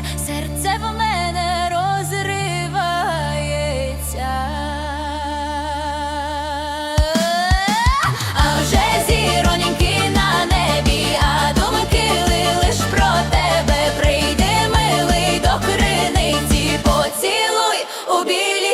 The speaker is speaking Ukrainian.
серця, серце в мене розривається, а вже зіроньки на небі, а думки лиш про тебе прийди, милий до криниці, поцілуй у білі.